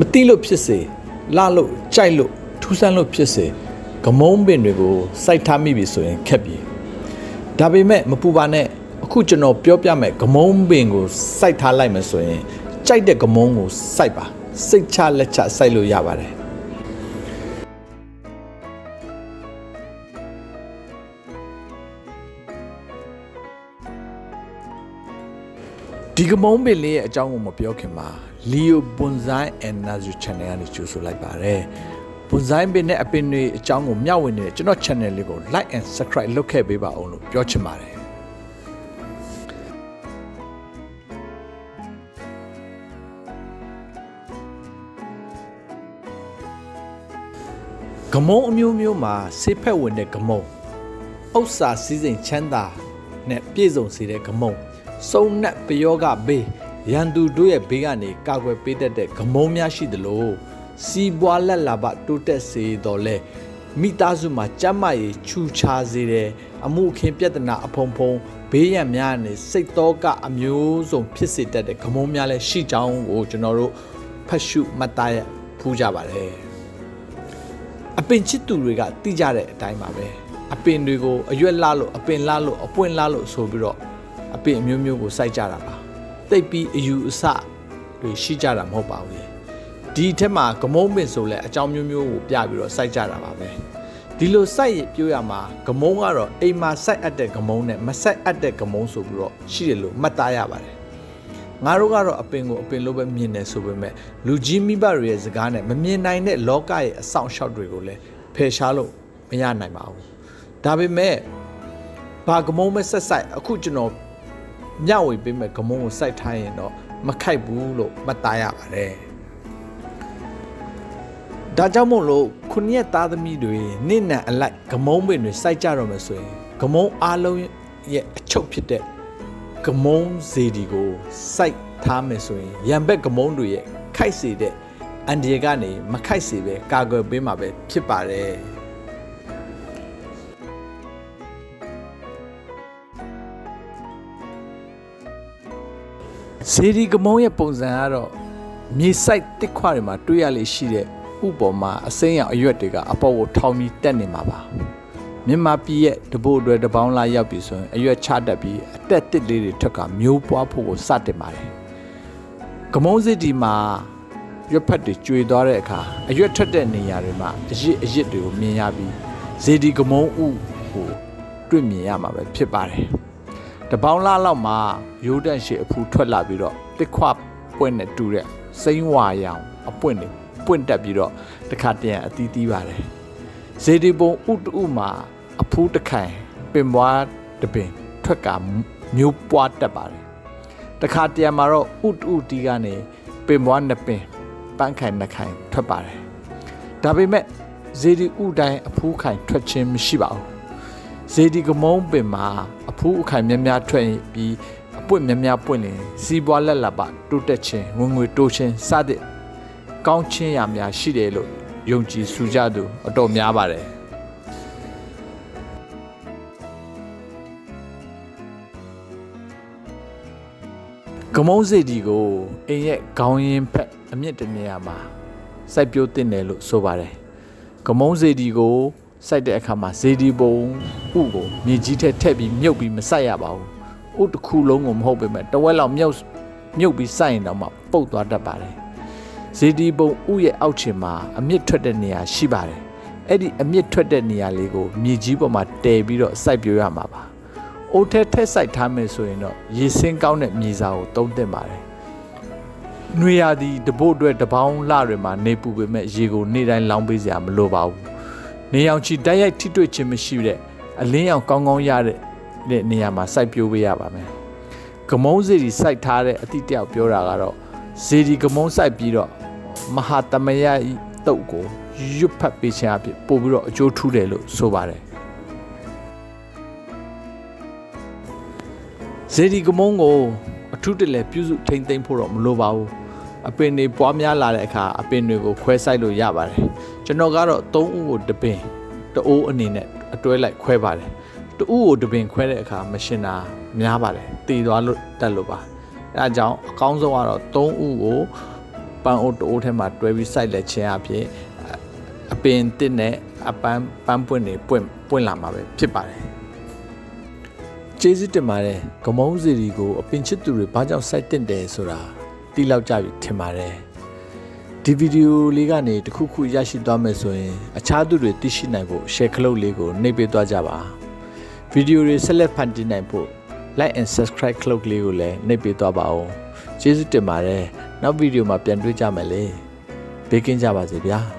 မတိလို့ဖြစ်စေလှလို့ကြိုက်လို့ထူးဆန်းလို့ဖြစ်စေဂမုံပင်တွေကိုစိုက်ထားမိပြီဆိုရင်ခက်ပြီဒါပေမဲ့မပူပါနဲ့အခုကျွန်တော်ပြောပြမယ်ဂမုံပင်ကိုစိုက်ထားလိုက်မယ်ဆိုရင်ကြိုက်တဲ့ဂမုံကိုစိုက်ပါစိတ်ချလက်ချစိုက်လို့ရပါတယ် ဒီကမုံပင်လေးရဲ့အကြောင်းကိုမပြောခင်မှာ Leo Bonsai and Nazu Channel ကနေကြိုဆိုလိုက်ပါတယ် Bonsai ပင်နဲ့အပင်တွေအကြောင်းကိုမျှဝေနေတဲ့ကျွန်တော် channel လေးကို like and subscribe လုပ်ခဲ့ပေးပါအောင်လို့ပြောချင်ပါတယ် ဂမုံအမျိုးမျိုးမှာဆေးဖက်ဝင်တဲ့ဂမုံဥစ္စာစည်းစိမ်ချမ်းသာနဲ့ပြည့်စုံစေတဲ့ဂမုံ စုံနက်ပယောဂဘေးရန်သူတို့ရဲ့ဘေးကနေကာကွယ်ပေးတတ်တဲ့ဂမုံများရှိသလိုစီးပွားလက်လာပတိုးတက်စေတော်လဲမိသားစုမှာကျန်းမာရေးချူချာစေတယ်အမှုအခင်းပြဿနာအဖုံဖုံဘေးရန်များနဲ့စိတ်တော့ကအမျိုးစုံဖြစ်စေတတ်တဲ့ဂမုံများလည်းရှိကြောင်းကိုကျွန်တော်တို့ဖတ်ရှုမှတ်သားရဖူးကြပါတယ်အပင်ချစ်သူတွေကတိကြတဲ့အတိုင်းပါပဲအပင်တွေကိုအရွက်လာလို့အပင်လာလို့အပွင့်လာလို့ဆိုပြီးတော့ အပင်အမျိုးမျိုးကိုစိုက်ကြတာပါတိတ်ပြီးအယူအဆတွေရှိကြတာမဟုတ်ပါဘူးလေဒီထက်မှာဂမုံပင်ဆိုလဲအကြောင်းမျိုးမျိုးကိုပြပြီးတော့စိုက်ကြတာပါပဲဒီလိုစိုက်ရပြောရမှာဂမုံကတော့အိမ်မှာစိုက်အပ်တဲ့ဂမုံနဲ့မစိုက်အပ်တဲ့ဂမုံဆိုပြီးတော့ရှိတယ်လို့မှတ်သားရပါတယ်ငါတို့ကတော့အပင်ကိုအပင်လိုပဲမြင်တယ်ဆိုပေမဲ့လူကြီးမိဘတွေရဲ့စကားနဲ့မမြင်နိုင်တဲ့လောကရဲ့အဆောင်အရှောက်တွေကိုလည်းဖယ်ရှားလို့မရနိုင်ပါဘူးဒါပေမဲ့ဘာကမုံမဲ့ဆက်ဆိုင်အခုကျွန်တော် မျှဝေပေးမဲ့ကမုံကိုစိုက်ထားရင်တော့မခိုက်ဘူးလို့မှတ်သားရပါတယ်ဒါကြောင့်မို့လို့ခုနှစ်ရက်သားသမီးတွေနေ့နံအလိုက်ကမုံပင်တွေစိုက်ကြတော့မယ်ဆိုရင်ကမုံအားလုံးရဲ့အချုပ်ဖြစ်တဲ့ကမုံစေဒီကိုစိုက်ထားမယ်ဆိုရင်ရံဘက်ကမုံတွေရဲ့ခိုက်စေတဲ့အန်ဒီရကနေမခိုက်စေပဲကာကွယ်ပေးမှာပဲဖြစ်ပါတယ် စေဒီကမုံရဲ့ပုံစံကတော့မြေဆိုင်တစ်ခွတွေမှာတွေ့ရလေရှိတဲ့ဥပေါ်မှာအစိမ်းရောင်အရွက်တွေကအပေါ်ကိုထောင်ပြီးတက်နေမှာပါမြန်မာပြည်ရဲ့တပို့တွေတပေါင်းလာရောက်ပြီဆိုရင်အရွက်ချတတ်ပြီးအတက်တစ်လေးတွေထွက်ကမျိုးပွားဖို့ကိုစတင်ပါတယ်ကမုံစစ်ဒီမှာရွက်ဖက်တွေကျွေသွားတဲ့အခါအရွက်ထွက်တဲ့နေရာတွေမှာအရစ်အရစ်တွေကိုမြင်ရပြီးဇေဒီကမုံဥကိုတွေ့မြင်ရမှာပဲဖြစ်ပါတယ် တပေါင်းလားလောက်မှာရိုးတန့်ရှည်အဖူထွက်လာပြီးတော့တစ်ခွပွင့်နဲ့တူတဲ့စိမ့်ဝါရောင်အပွင့်တွေပွင့်တက်ပြီးတော့တခါတရံအသီးသီးပါတယ်ဇေဒီပုံဥတူမှာအဖူးတစ်ခိုင်ပင်ပွားတပင်ထွက်ကမျိုးပွားတက်ပါတယ်တခါတရံမှာတော့ဥတူတီကနေပင်ပွားနှစ်ပင်ပန်းခိုင်နှစ်ခိုင်ထွက်ပါတယ်ဒါပေမဲ့ဇေဒီဥတိုင်းအဖူးခိုင်ထွက်ခြင်းမရှိပါဘူး ဇေဒီကမုံပင်မှာအဖူးအခိုင်များများထွက်ပြီးအပွင့်များများပွင့်ရင်စီးပွားလက်လက်ပတိုးတက်ခြင်းဝင်ငွေတိုးခြင်းစတဲ့ကောင်းခြင်းရာများရှိတယ်လို့ယုံကြည်စူကြသူအတော်များပါတယ်ကမုံစေတီကိုအိမ်ရဲ့ခေါင်းရင်းဖက်အမြင့်တနေရာမှာစိုက်ပျိုးတင်တယ်လို့ဆိုပါတယ်ကမုံစေတီကို စိုက်တဲ့အခါမှာဇေဒီပုံဥကိုမြေကြီးထဲထည့်ပြီးမြုပ်ပြီးမစိုက်ရပါဘူးဥတစ်ခုလုံးကိုမဟုတ်ပေမဲ့တဝက်လောက်မြုပ်မြုပ်ပြီးစိုက်ရင်တော့မှပုတ်သွားတတ်ပါတယ်ဇေဒီပုံဥရဲ့အောက်ခြေမှာအမြင့်ထွက်တဲ့နေရာရှိပါတယ်အဲ့ဒီအမြင့်ထွက်တဲ့နေရာလေးကိုမြေကြီးပေါ်မှာတည်ပြီးတော့စိုက်ပျိုးရမှာပါအိုးထဲထက်စိုက်ထားမယ်ဆိုရင်တော့ရေစင်းကောင်းတဲ့မြေစာကိုသုံးသင့်ပါတယ်။နှွေရသည်တပို့အတွက်တပေါင်းလှတွေမှာနေပူပေမဲ့ရေကိုနေ့တိုင်းလောင်းပေးစရာမလိုပါဘူး။ နေအောင်ချီတိုက်ရိုက်ထိတွေ့ခြင်းမရှိတဲ့အလင်းရောင်ကောင်းကောင်းရတဲ့တဲ့နေရာမှာစိုက်ပျိုးပေးရပါမယ်။ကမုံးစီဒီစိုက်ထားတဲ့အတိတယောက်ပြောတာကတော့ဇေဒီကမုံးစိုက်ပြီးတော့မဟာတမယဤတုတ်ကိုရွတ်ဖတ်ပေးခြင်းအဖြစ်ပို့ပြီးတော့အကျိုးထူးတယ်လို့ဆိုပါတယ်။ဇေဒီကမုံကိုအထူးတလဲပြုစုထိမ့်သိမ့်ဖို့တော့မလိုပါဘူး အပင်တွေပွားများလာတဲ့အခါအပင်တွေကိုခွဲဆိုင်လို့ရပါတယ်ကျွန်တော်ကတော့၃ဦးကိုတပင်တအိုးအနေနဲ့အတွဲလိုက်ခွဲပါတယ်တဦးကိုတပင်ခွဲတဲ့အခါမရှင်တာများပါတယ်တည်သွားလို့တက်လို့ပါအဲဒါကြောင့်အကောင်းဆုံးကတော့၃ဦးကိုပန်းအိုးတိုးထဲမှာတွဲပြီးစိုက်လက်ခြင်းအဖြစ်အပင်တစ်နဲ့အပန်းပန်းပွင့်တွေပွင့်ပွင့်လာမှာပဲဖြစ်ပါတယ်ကျေးဇူးတင်ပါတယ်ဂမုံးစီရီကိုအပင်ချစ်သူတွေဘာကြောင့်စိုက်တင်တယ်ဆိုတာ တိလောက်ကြပြီထင်ပါတယ်ဒီဗီဒီယိုလေးကနေတခုခုရရှိသွားမယ်ဆိုရင်အခြားသူတွေသိရှိနိုင်ဖို့ share ခလုတ်လေးကိုနှိပ်ပေးသွားကြပါဗီဒီယိုတွေဆက်လက်ဖန်တီးနိုင်ဖို့ like and subscribe ခလုတ်လေးကိုလည်းနှိပ်ပေးသွားပါဦးကျေးဇူးတင်ပါတယ်နောက်ဗီဒီယိုမှာပြန်တွေ့ကြမယ်လေဘေးကင်းကြပါစေဗျာ